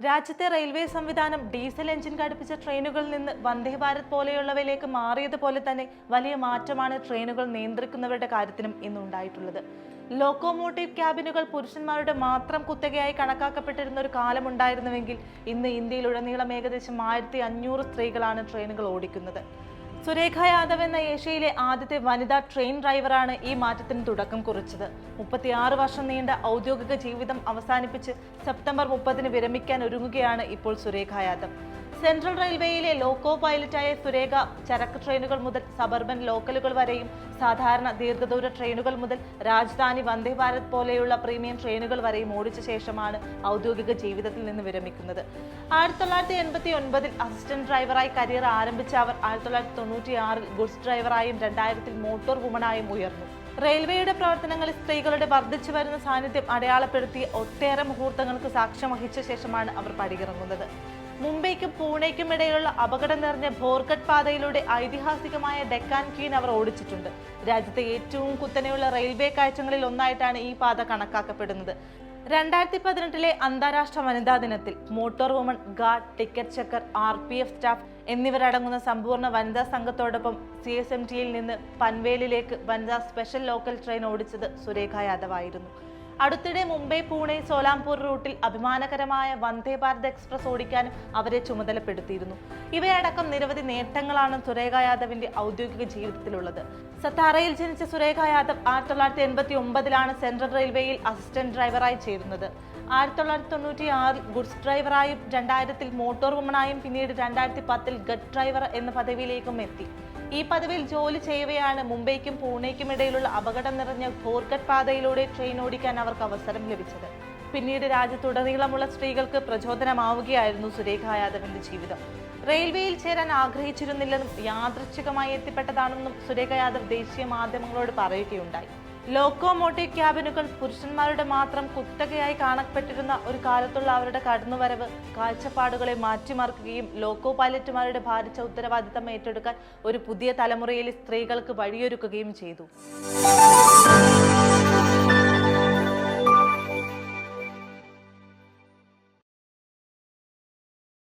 രാജ്യത്തെ റെയിൽവേ സംവിധാനം diesel engine ഘടിപ്പിച്ച ട്രെയിനുകളിൽ നിന്ന് വന്ദേ ഭാരത് പോലെയുള്ളവയിലേക്ക് മാറിയതുപോലെ തന്നെ വലിയ മാറ്റമാണ് ട്രെയിനുകൾ നിയന്ത്രിക്കുന്നവരുടെ കാര്യത്തിലും ഇന്നുണ്ടായിട്ടുള്ളത് ലോക്കോമോട്ടീവ് ക്യാബിനുകൾ പുരുഷന്മാരുടെ മാത്രം കുത്തകയായി കണക്കാക്കപ്പെട്ടിരുന്ന ഒരു കാലമുണ്ടായിരുന്നുവെങ്കിൽ ഇന്ന് ഇന്ത്യയിലുടനീളം ഏകദേശം ആയിരത്തി അഞ്ഞൂറ് സ്ത്രീകളാണ് ട്രെയിനുകൾ ഓടിക്കുന്നത്. സുരേഖ യാദവ് എന്ന ഏഷ്യയിലെ ആദ്യത്തെ വനിതാ ട്രെയിൻ ഡ്രൈവറാണ് ഈ മാറ്റത്തിന് തുടക്കം കുറിച്ചത്. മുപ്പത്തിയാറ് വർഷം നീണ്ട ഔദ്യോഗിക ജീവിതം അവസാനിപ്പിച്ച് സെപ്റ്റംബർ മുപ്പതിന് വിരമിക്കാൻ ഒരുങ്ങുകയാണ് ഇപ്പോൾ സുരേഖ യാദവ്. സെൻട്രൽ റെയിൽവേയിലെ ലോക്കോ പൈലറ്റായ സുരേഖ ചരക്ക് ട്രെയിനുകൾ മുതൽ സബർബൻ ലോക്കലുകൾ വരെയും സാധാരണ ദീർഘദൂര ട്രെയിനുകൾ മുതൽ രാജധാനി വന്ദേ ഭാരത് പോലെയുള്ള പ്രീമിയം ട്രെയിനുകൾ വരെയും ഓടിച്ച ശേഷമാണ് ഔദ്യോഗിക ജീവിതത്തിൽ നിന്ന് വിരമിക്കുന്നത്. ആയിരത്തി തൊള്ളായിരത്തി എൺപത്തി ഒൻപതിൽ അസിസ്റ്റന്റ് ഡ്രൈവറായി കരിയർ ആരംഭിച്ച അവർ ആയിരത്തി തൊള്ളായിരത്തി തൊണ്ണൂറ്റി ആറിൽ ഗുഡ്സ് ഡ്രൈവറായും രണ്ടായിരത്തിൽ മോട്ടോർ വുമണായും ഉയർന്നു. റെയിൽവേയുടെ പ്രവർത്തനങ്ങളിൽ സ്ത്രീകളുടെ വർദ്ധിച്ചു വരുന്ന സാന്നിധ്യം അടയാളപ്പെടുത്തി ഒട്ടേറെ മുഹൂർത്തങ്ങൾക്ക് സാക്ഷ്യം വഹിച്ച ശേഷമാണ് അവർ പടിയിറങ്ങുന്നത്. മുംബൈക്കും പൂണെക്കും ഇടയിലുള്ള അപകടം നിറഞ്ഞ ഭോർഗഡ് പാതയിലൂടെ ഐതിഹാസികമായ ഡെക്കാൻ ക്വീൻ അവർ ഓടിച്ചിട്ടുണ്ട്. രാജ്യത്തെ ഏറ്റവും കുത്തനെയുള്ള റെയിൽവേ കയറ്റങ്ങളിൽ ഒന്നായിട്ടാണ് ഈ പാത കണക്കാക്കപ്പെടുന്നത്. രണ്ടായിരത്തി പതിനെട്ടിലെ അന്താരാഷ്ട്ര വനിതാ ദിനത്തിൽ motor woman guard ticket checker R P F staff എന്നിവരടങ്ങുന്ന സമ്പൂർണ വനിതാ സംഘത്തോടൊപ്പം സി എസ് എം ടിയിൽ നിന്ന് പൻവേലിലേക്ക് വനിതാ സ്പെഷ്യൽ ലോക്കൽ ട്രെയിൻ ഓടിച്ചത് സുരേഖ യാദവ് ആയിരുന്നു അടുത്തിടെ മുംബൈ പൂനെ സോലാംപൂർ റൂട്ടിൽ അഭിമാനകരമായ വന്ദേ ഭാരത് എക്സ്പ്രസ് ഓടിക്കാനും അവരെ ചുമതലപ്പെടുത്തിയിരുന്നു. ഇവയടക്കം നിരവധി നേട്ടങ്ങളാണ് സുരേഖ യാദവിന്റെ ഔദ്യോഗിക ജീവിതത്തിലുള്ളത്. സത്താറയിൽ ജനിച്ച സുരേഖ യാദവ് ആയിരത്തി തൊള്ളായിരത്തി എൺപത്തി ഒമ്പതിലാണ് സെൻട്രൽ റെയിൽവേയിൽ അസിസ്റ്റന്റ് ഡ്രൈവറായി ചേരുന്നത്. ആയിരത്തി തൊള്ളായിരത്തി തൊണ്ണൂറ്റി ആറിൽ ഗുഡ്സ് ഡ്രൈവറായും രണ്ടായിരത്തിൽ മോട്ടോർ വുമണായും പിന്നീട് രണ്ടായിരത്തി പത്തിൽ ഗഡ് ഡ്രൈവർ എന്ന പദവിയിലേക്കും എത്തി. ഈ പദവിയിൽ ജോലി ചെയ്യവെയാണ് മുംബൈക്കും പൂനെയ്ക്കും ഇടയിലുള്ള അപകടം നിറഞ്ഞ ഘോർഗഡ് പാതയിലൂടെ ട്രെയിൻ ഓടിക്കാൻ അവർക്ക് അവസരം ലഭിച്ചത്. പിന്നീട് രാജ്യത്തുടനീളമുള്ള സ്ത്രീകൾക്ക് പ്രചോദനമാവുകയായിരുന്നു സുരേഖ യാദവിന്റെ ജീവിതം. റെയിൽവേയിൽ ചേരാൻ ആഗ്രഹിച്ചിരുന്നില്ലെന്നും യാദൃച്ഛികമായി എത്തിപ്പെട്ടതാണെന്നും സുരേഖ യാദവ് ദേശീയ മാധ്യമങ്ങളോട് പറയുകയുണ്ടായി. ലോക്കോമോട്ടീവ് ക്യാബിനുകൾ പുരുഷന്മാരുടെ മാത്രം കുത്തകയായി കാണപ്പെട്ടിരുന്ന ഒരു കാലത്തുള്ള അവരുടെ കടന്നുവരവ് കാഴ്ചപ്പാടുകളെ മാറ്റിമറിക്കുകയും ലോക്കോ പൈലറ്റുമാരുടെ ഭാരിച്ച ഉത്തരവാദിത്തം ഏറ്റെടുക്കാൻ ഒരു പുതിയ തലമുറയിലെ സ്ത്രീകൾക്ക് വഴിയൊരുക്കുകയും ചെയ്തു.